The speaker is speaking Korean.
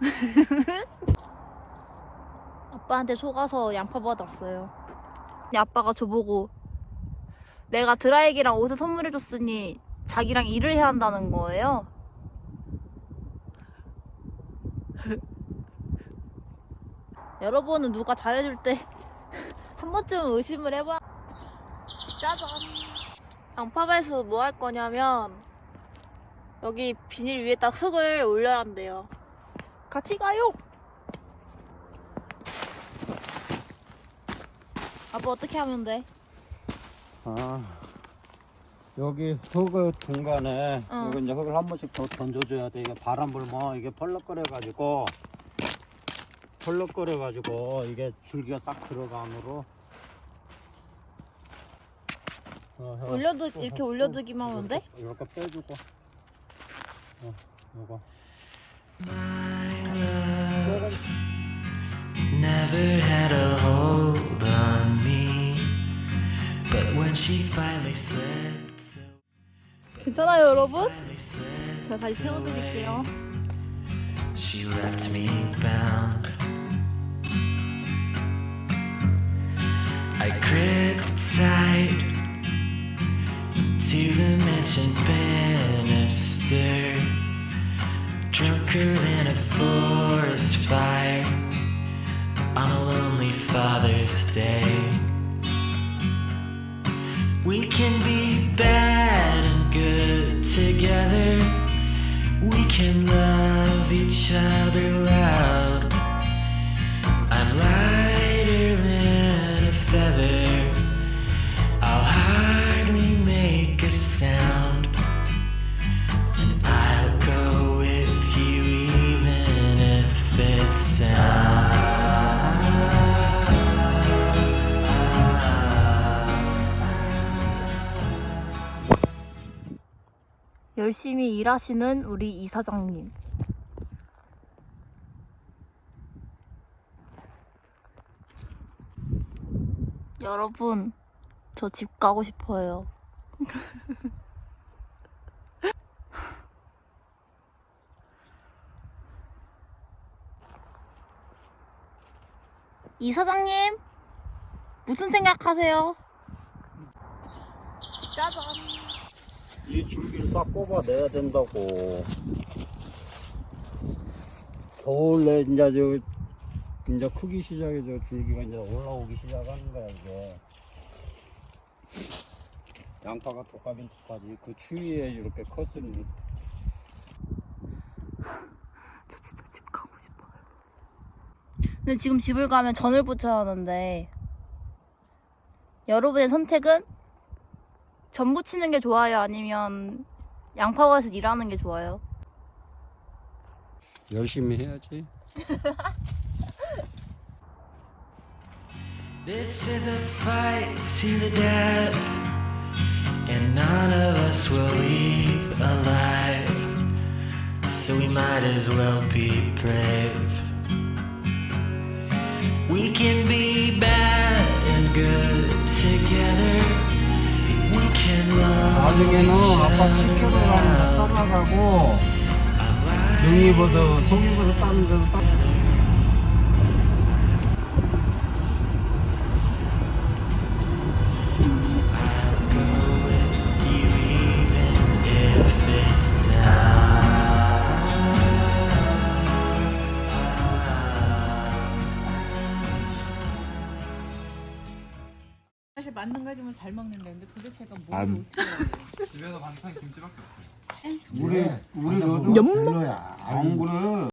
아빠한테 속아서 양파 받았어요. 아빠가 저보고 내가 드라이기랑 옷을 선물해줬으니 자기랑 일을 해야 한다는 거예요. 여러분은 누가 잘해줄 때 한 번쯤은 의심을 해봐. 짜잔. 양파밭에서 뭐 할 거냐면 여기 비닐 위에다 흙을 올려야 한대요. 같이 가요. 아빠 어떻게 하면 돼? 아, 여기 흙을 중간에 응. 여기 이제 흙을 한 번씩 더 던져줘야 돼. 이게 바람 불면 이게 펄럭거려가지고 펄럭거려가지고 이게 줄기가 싹 들어가 안으로. 어. 올려두 또, 이렇게 또, 올려두기만 하면 돼? 이렇게 빼주고. 어, 요거. never had a hold on me. But when she finally said so, 괜찮아요, 여러분? finally said 제가 다시 세워드릴게요. she left me bound. I gripped tight to the mansion banister, drunker than a Day. We can be bad and good together. We can love each other 열심히 일하시는 우리 이사장님. 여러분, 저 집 가고 싶어요. 이사장님, 무슨 생각하세요? 짜잔. 이 줄기를 싹 뽑아내야 된다고. 겨울에 이제 저 이제 크기 시작해 저 줄기가 이제 올라오기 시작하는 거야 이게. 양파가 독하긴 독하지 그 추위에 이렇게 컸으니 저 진짜 집 가고 싶어요. 근데 지금 집을 가면 전을 부쳐야 하는데 여러분의 선택은 전 부 치는 게 좋아요? 아니면 양파밭에서 일하는 게 좋아요? 열심히 해야지. This is a fight to the death, and none of us will leave alive. So we might as well be brave. We can be 나중에는 아빠 loud. 따라가고 I'm like 능 입어서 속 입어서 따는 데서 따. 만든 거 해주면 잘 먹는다는데 도대체가 뭘 안- 어떻게? 집에서 반찬 김치밖에 없어요. 우리 우리 요즘 별로야. 엉구를